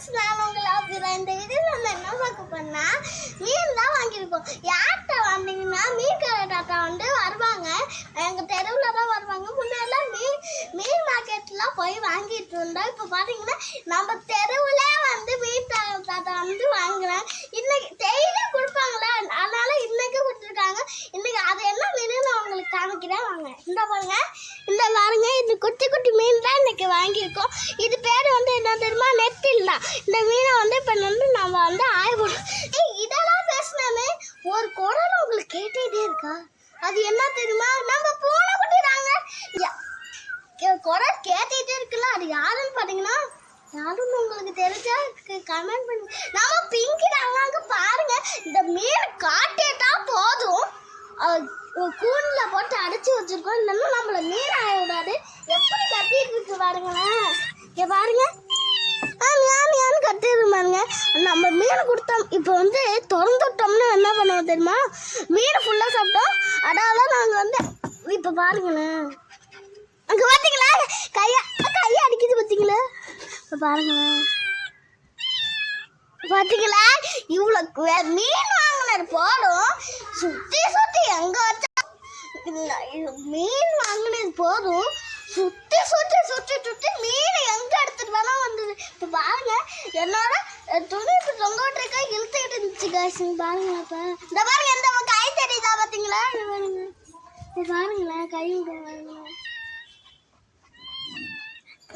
Friends நான் உங்களை அப்படிதான் இந்த வீடியோவில் நம்ம என்ன பார்க்க போனா மீன் தான் வாங்கியிருக்கோம். யார்கிட்ட வந்தீங்கன்னா மீன் கடை வந்து வருவாங்க. எங்கள் தெருவில் தான் வருவாங்க. முன்னாடிலாம் மீன் மீன் மார்க்கெட்லாம் போய் வாங்கிட்டு இருந்தோம் இப்போ பார்த்தீங்கன்னா நம்ம தெருவில் வந்து மீன் தா- தாத்தா வந்து வாங்குறேன் இன்னைக்கு டெய்லி கொடுப்பாங்களே அதனால இன்னைக்கு கொடுத்துருக்காங்க இன்னைக்கு அது என்ன மீன் நான் உங்களுக்கு காமிக்கிறேன் வாங்க இந்த பாருங்க இந்த பாருங்க இது குட்டி குட்டி மீன் தான் இன்னைக்கு வாங்கியிருக்கோம். இது பேர் வந்து என்ன தெரியுமா? நெத்தில் தான். இந்த மீனை வந்து இப்போ வந்து நம்ம வந்து ஆய்வு ஏய், இதெல்லாம் பேசினாமே ஒரு குரல் உங்களுக்கு கேட்டுகிட்டே இருக்கா? அது என்ன தெரியுமா? நம்ம பூனை குட்டி தாங்க. யா- குரல் கேட்டுகிட்டே இருக்குல்ல அது யாருன்னு பார்த்தீங்கன்னா யாருன்னு உங்களுக்கு தெரிஞ்சா கமெண்ட் பண்ணுங்க நம்ம பிங்கி தாங்க பாருங்க. இந்த மீன் இருந்தாலும் நம்மள மீன் ஆய விடாது. எப்படி கத்திட்டு இருக்கு பாருங்களேன் இங்க பாருங்க. ஆ கத்திட்டு பாருங்க. நம்ம மீன் கொடுத்தோம். இப்போ வந்து திறந்து விட்டோம்னா என்ன பண்ணுவோம் தெரியுமா? மீன் ஃபுல்லாக சாப்பிட்டோம். அதனால நாங்கள் வந்து இப்போ பாருங்களேன் அங்கே பார்த்தீங்களா கையை கையை அடிக்குது பார்த்தீங்களா இப்போ பாருங்களேன் பார்த்தீங்களா இவ்வளோ மீன் வாங்கினார் போடும் சுற்றி சுற்றி எங்கே வச்சா இல்ல, இது மீன் வாங்கினது போதும். சுற்றி சுற்றி சுற்றி சுற்றி மீன் எங்கே எடுத்துட்டு வேணா வந்தது. இப்போ பாருங்க என்னோட துணி இப்போ தொங்க விட்டுருக்கா இழுத்துக்கிட்டு இருந்துச்சு காசுங்க பாருங்க இப்போ இந்த பாருங்க எந்த கை தெரியுதா பார்த்தீங்களா இது பாருங்க. பாருங்களேன் கை விட பாருங்களேன்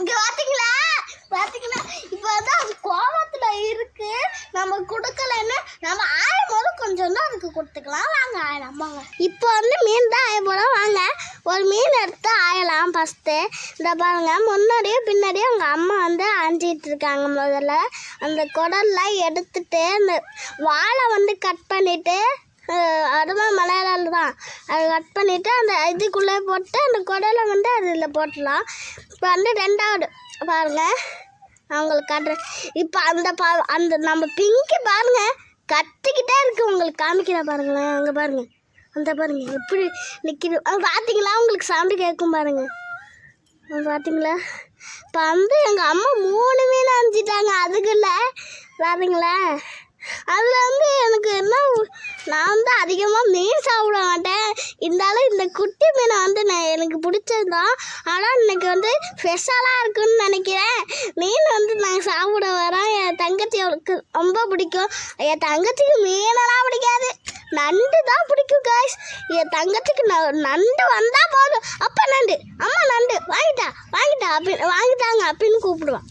இங்க பாத்தீங்களா? பாத்தீங்களா இப்போ வந்து அது கோபத்துல இருக்கு. நம்ம கொடுக்கலன்னு நம்ம ஆயும் போது கொஞ்சம் தான் அதுக்கு கொடுத்துக்கலாம். வாங்க ஆயலாம் வாங்க இப்போ வந்து மீன் தான் ஆய போகிறோம் வாங்க ஒரு மீன் எடுத்து ஆயலாம் ஃபஸ்ட்டு இந்த பாருங்க முன்னாடியே பின்னாடியே அவங்க அம்மா வந்து ஆஞ்சிட்டு இருக்காங்க முதல்ல. அந்த குடல்லாம் எடுத்துட்டு அந்த வாழை வந்து கட் பண்ணிட்டு அஹ் அதுவும் மலையாளம் தான். அதை கட் பண்ணிவிட்டு அந்த இதுக்குள்ளே போட்டு அந்த குடலை வந்து அதில் போட்டுடலாம். இப்போ வந்து ரெண்டாவது பாருங்கள் அவங்களுக்கு உங்களுக்கு காட்டுறேன் இப்போ அந்த பா அந்த நம்ம பிங்கி பாருங்கள் கத்திக்கிட்டே இருக்குது உங்களுக்கு காமிக்கிறேன் பாருங்களேன் அங்கே பாருங்கள் அந்த பாருங்கள் எப்படி நிற்கிது அங்கே பார்த்தீங்களா உங்களுக்கு சவுண்டு கேட்கும் பாருங்கள் பார்த்தீங்களா இப்போ வந்து எங்கள் அம்மா மூணு மீன் அனுப்பிச்சிட்டாங்க அதுக்குள்ள பார்த்தீங்களா அதில் வந்து எனக்கு என்ன நான் வந்து அதிகமாக மீன் சாப்பிட மாட்டேன். இருந்தாலும் இந்த குட்டி மீனை வந்து நான் எனக்கு பிடிச்சது தான் ஆனால் இன்னைக்கு வந்து ஸ்பெஷலாக இருக்குன்னு நினைக்கிறேன். மீன் வந்து நான் சாப்பிட வரேன். என் தங்கச்சி அவளுக்கு ரொம்ப பிடிக்கும். என் தங்கச்சிக்கு மீனெல்லாம் பிடிக்காது. நண்டு தான் பிடிக்கும் காய்ஸ் என் தங்கச்சிக்கு நான் நண்டு வந்தால் போதும். அப்போ நண்டு அம்மா நண்டு வாங்கிட்டா வாங்கிட்டா அப்படின்னு வாங்கிட்டாங்க அப்படின்னு கூப்பிடுவான்.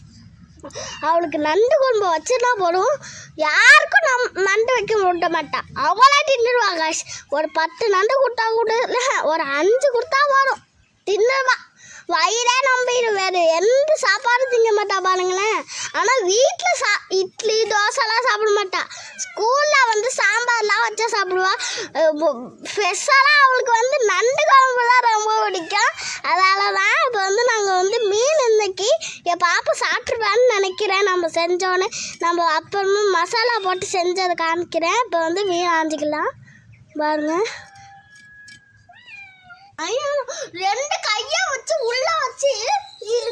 அவளுக்கு நண்டு குழம்பு வச்சுனா போதும். யாருக்கும் நம் நண்டு வைக்க விட மாட்டான் அவளே தின்னுடுவா காஷ். ஒரு பத்து நண்டு கொடுத்தா கூட ஒரு அஞ்சு கொடுத்தா போதும். தின்னுடுவான் வயிறே நம்பிடும் வேறு எந்த சாப்பாடும் திங்க மாட்டா பாருங்களேன். ஆனால் வீட்டில் சா இட்லி தோசைலாம் சாப்பிட மாட்டா. ஸ்கூலில் வந்து சாம்பார் சாம்பார்லாம் வச்சா சாப்பிடுவா. ஸ்பெஷலாக அவளுக்கு வந்து நண்டு குழம்பு தான் ரொம்ப பிடிக்கும். அதனால தான் இப்போ வந்து நாங்கள் வந்து மீன் இன்னைக்கு என் பாப்பா சாப்பிட்ருப்பான்னு நினைக்கிறேன். நம்ம செஞ்சோன்னே. நம்ம அப்புறமா மசாலா போட்டு செஞ்சதை காமிக்கிறேன். இப்போ வந்து மீன் ஆஞ்சிக்கலாம் பாருங்க. ஐயோ ரெண்டு கையை வச்சு உள்ள வச்சு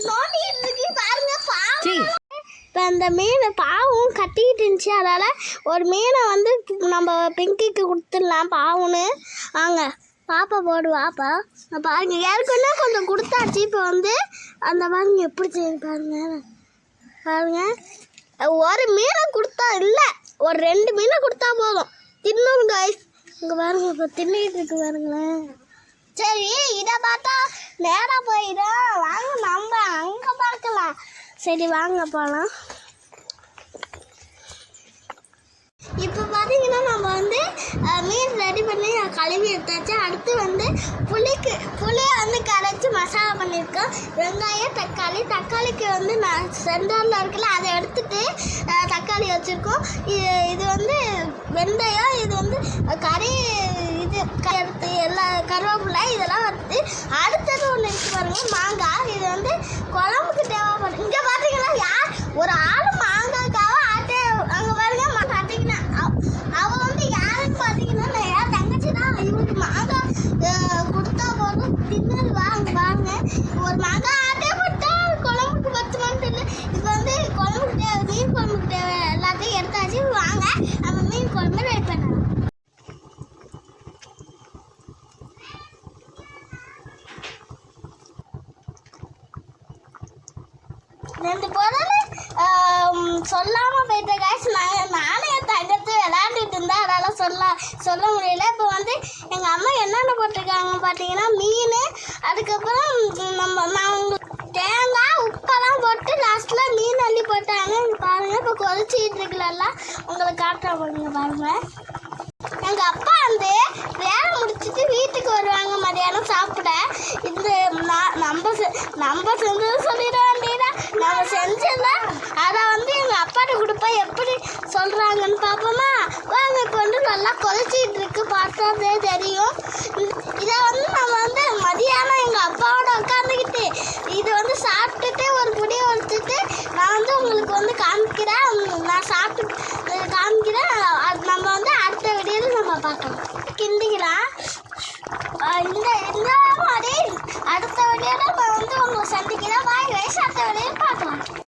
நோண்டிட்டு இருக்கு பாருங்க பாவம். இப்போ அந்த மீன் பாவம் கட்டிக்கிட்டு இருந்துச்சு. அதால் ஒரு மீனை வந்து நம்ம பிங்கிக்கு கொடுத்துடலாம் பாவுன்னு. வாங்க பாப்பா போடு வாப்பா. நான் பாருங்க ஏற்கனவே கொஞ்சம் கொடுத்தாச்சு. இப்போ வந்து அந்த பாருங்க எப்படி செய்யுது பாருங்க. பாருங்க. ஒரு மீனை கொடுத்தா இல்லை ஒரு ரெண்டு மீனை கொடுத்தா போதும். தின்னும் காய்ஸ் இங்கே பாருங்க இப்போ தின்னுக்கிட்டு இருக்கு பாருங்களேன் சரி இதை பார்த்தா நேராக போயிடும். வாங்க நம்ம அங்கே பார்க்கலாம். சரி வாங்க போகலாம் இப்போ பார்த்தீங்கன்னா நம்ம வந்து மீன் ரெடி பண்ணி கழுவி எடுத்தாச்சு. அடுத்து வந்து புளிக்கு புளியை வந்து கரைச்சி மசாலா பண்ணியிருக்கோம். வெங்காயம் தக்காளி தக்காளிக்கு வந்து நான் சென்டரில் இருக்குல்ல அதை எடுத்துட்டு தக்காளி வச்சுருக்கோம். இது இது வந்து வெந்தயம் இது வந்து கறி இது க- எடுத்து எல்லா கருவேப்பிலை இதெல்லாம் வறுத்து அடுத்தது ஒன்று இருக்கு பாருங்கள் மாங்காய். இது வந்து குழம்புக்கு தேவைப்படும் இங்கே பார்த்தீங்கன்னா யார் ஒரு ஆள் மாங்காய்க்காக ஆட்டே அங்கே பாருங்க மா- பார்த்தீங்கன்னா அவ- அவ வந்து யாருன்னு பார்த்தீங்கன்னா நான் என் தங்கச்சி தான் இவளுக்கு மாங்காய் அஹ், கொடுத்தா போதும் தின்னு வாங்க பாருங்க ஒரு மாங்காய் ஆட்டே போட்டா குழம்புக்கு பத்து மணி இப்போ வந்து குழம்புக்கு தேவை மீன் குழம்பு ம், சொல்லாம போயிட்டேன் guys நாங்கள் நானும் என் தங்கத்தை விளையாண்டுட்டு இருந்தேன் அதனால சொல்ல முடியல. இப்போ வந்து எங்கள் அம்மா என்னென்ன போட்டிருக்காங்க பார்த்தீங்கன்னா மீன் அதுக்கப்புறம் நம்ம நான் உங்களுக்கு தேங்காய் உப்பெல்லாம் போட்டு லாஸ்ட்டில் மீன் அள்ளி போட்டாங்க. பாருங்கள் இப்போ கொதிச்சிட்டு இருக்கலாம் உங்களை காட்டுற போடுங்க பாருங்கள் எங்கள் அப்பா வந்து வேலை முடிச்சிட்டு வீட்டுக்கு வருவாங்க மதியானம் சாப்பிட. இந்த நான் நம்ம செ- நம்ம செஞ்சது சொல்லிட வேண்டியதான் நம்ம செஞ்சத அதை வந்து எங்கள் அப்பாட்ட கொடுப்பா. எப்படி சொல்கிறாங்கன்னு பார்ப்போமா நல்லா கொதிச்சிட்டு இருக்கு பார்த்தாதே தெரியும். இதை வந்து நம்ம வந்து மதியானம் எங்கள் அப்பாவோட உட்காந்துக்கிட்டு இது வந்து சாப்பிட்டுட்டு ஒரு புடியை வச்சுட்டு நான் வந்து உங்களுக்கு வந்து காமிக்கிறேன். நான் சாப்பிட்டு காமிக்கிறேன். அது நம்ம வந்து அடுத்த வீடியோவில் நம்ம பார்க்கலாம். கிண்டிக்கலாம். இந்த இந்த மாதிரி அடுத்த வீடியோவில் நான் வந்து உங்களை சந்திக்கிறேன். பாய் வயசு அடுத்த வீடியோவில்